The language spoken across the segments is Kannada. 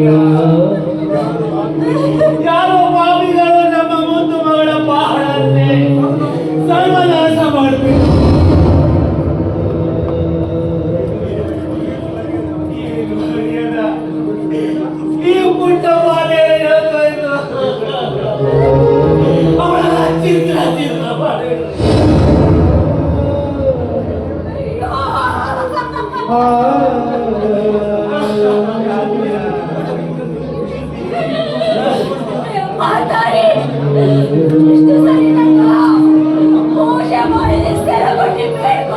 Yeah.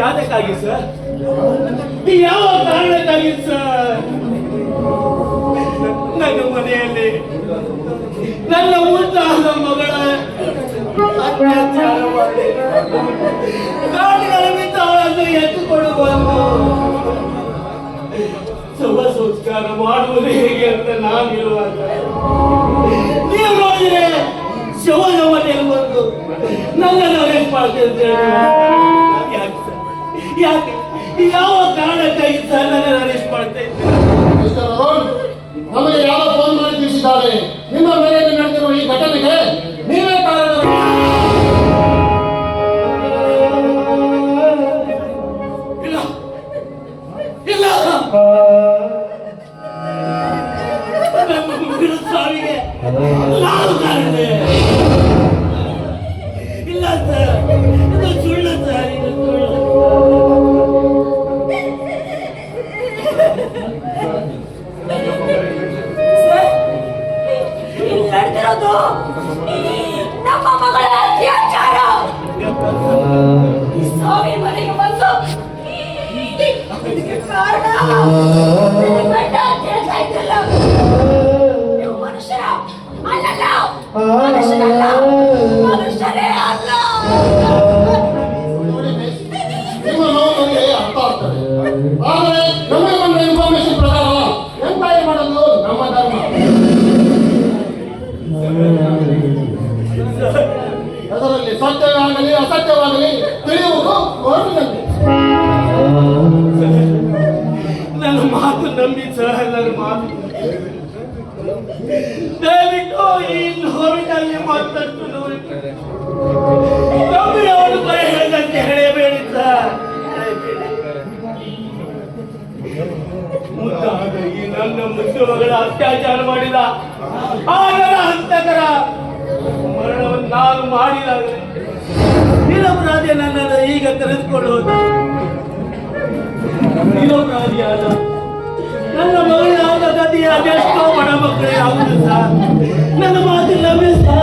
ಯಾತಕ್ಕಾಗಿ ಸರ್ ಯಾವ ಕಾರಣಕ್ಕಾಗಿ ಸರ್ ನನ್ನ ಮನೆಯಲ್ಲಿ ನನ್ನ ಉಂಟಾದ ಮಗಳ ಅತ್ಯಾಚಾರ ಮಾಡಿ ಕಾಡಿನಲ್ಲಿ ತಾಳನ್ನು ಎತ್ತುಕೊಂಡು ಸಂಸ್ಕಾರ ಮಾಡುವುದು ಹೇಗೆ ಅಂತ ನಾನಿರುವಾಗ ನೀವು ನೋಡಿದ್ರೆ ಶವನ ಮನೆಯಲ್ಲಿ ಬಂದು ನನ್ನ ನಾವೇನು ಮಾಡ್ತೇವೆ ಯಾಕೆ? ಯಾವ ಕಾರಣಕ್ಕಾಗಿ ಸರ್ ನನ್ನ ಅರೆಸ್ಟ್ ಮಾಡ್ತಾ ನಮಗೆ ಯಾವ ಫೋನ್ ಮಾಡಿ ತಿಳಿಸಿದ್ದಾರೆ. ನಿಮ್ಮ ಮೇಲೆ ನಡೆದಿರುವ ಈ ಘಟನೆಗೆ ನೀವೇ ಕಾರಣ ಇಲ್ಲ. ಇಲ್ಲ. ಮಾಡಿರೋದು ನಮ್ಮ ಮಗಳ ಅತ್ಯಾಚಾರ? ಸ್ವಾಮಿ ಮನೆಗೆ ಬಂದು ಕಾರಣ ಗಂಡ ಅಂತ ಹೇಳ್ತಾ ಇದ್ದಲ್ಲ ನೀವು ಮನುಷ್ಯರ ಅಲ್ಲಲ್ಲ. ಮನುಷ್ಯರಲ್ಲ. ಮನುಷ್ಯರೇ ಅಲ್ಲ. ಅಸತ್ಯವಾಗಲಿ ತಿಳಿಯುವುದು ಓದಿನಲ್ಲಿ ನನ್ನ ಮಾತು ನಂಬಿ ಸಹ ಮಾತು ದಯವಿಟ್ಟು ಈ ನೋವಿನಲ್ಲಿ ಮತ್ತಷ್ಟು ನೋವಿದ್ದಾರೆ ಅವರು ಬರೀ ಹೇಳಿದಂತೆ ಹೇಳಬೇಡಿ ಸರ್ ಮುದ್ದಾದ ಈ ನನ್ನ ಮುದ್ದು ಮಗಳ ಅತ್ಯಾಚಾರ ಮಾಡಿದ ಆ ನನ್ನ ಹಂತಕರ ಮರಣವನ್ನು ನಾನು ಮಾಡಿದಾಗ ನಿರಪರಾಧಿ ನನ್ನನ್ನು ಈಗ ಕರೆದುಕೊಳ್ಳುವುದು ನಿರಪರಾಧಿಯಾದ ನನ್ನ ಮಗಳಾದ ಗತಿಯ ಅದೆಷ್ಟೋ ಬಡ ಮಕ್ಕಳು ಯಾವುದು ಸಹ. ನನ್ನ ಮಾತಿಲ್ಲ ಸಹ.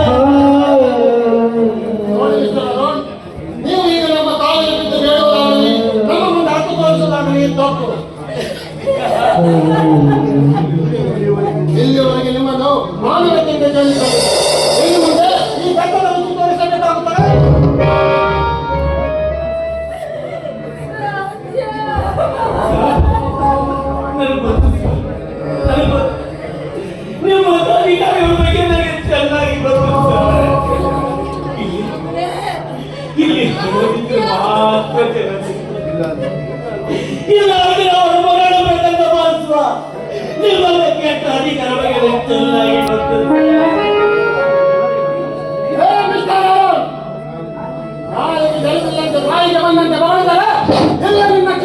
Quando eu abri uma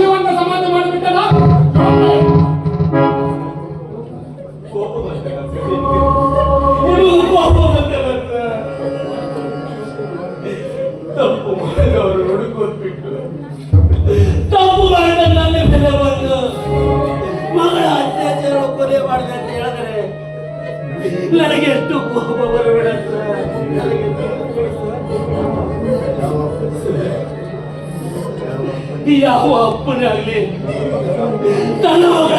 ಇದು ಯಾವ ಅಪ್ಪನೇ ಆಗಲಿ ತನ್ನ ಮಗ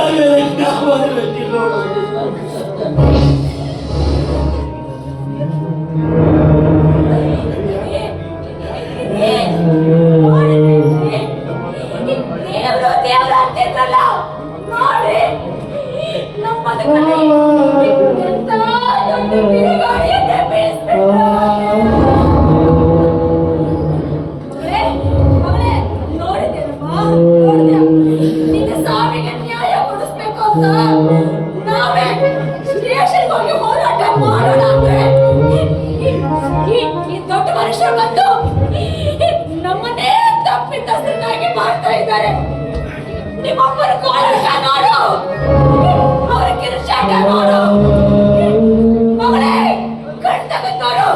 ಮಾಡ್ತಾ ಇದ್ದಾರೆ. ನಿಮ್ಮಪ್ಪನ ಕಾಳಶ ನೋಡು ಅವರ ಕಿರುಚಾಟ ನೋಡು ಮಗಳೇ ಕಣ್ ತಗೊಂಡು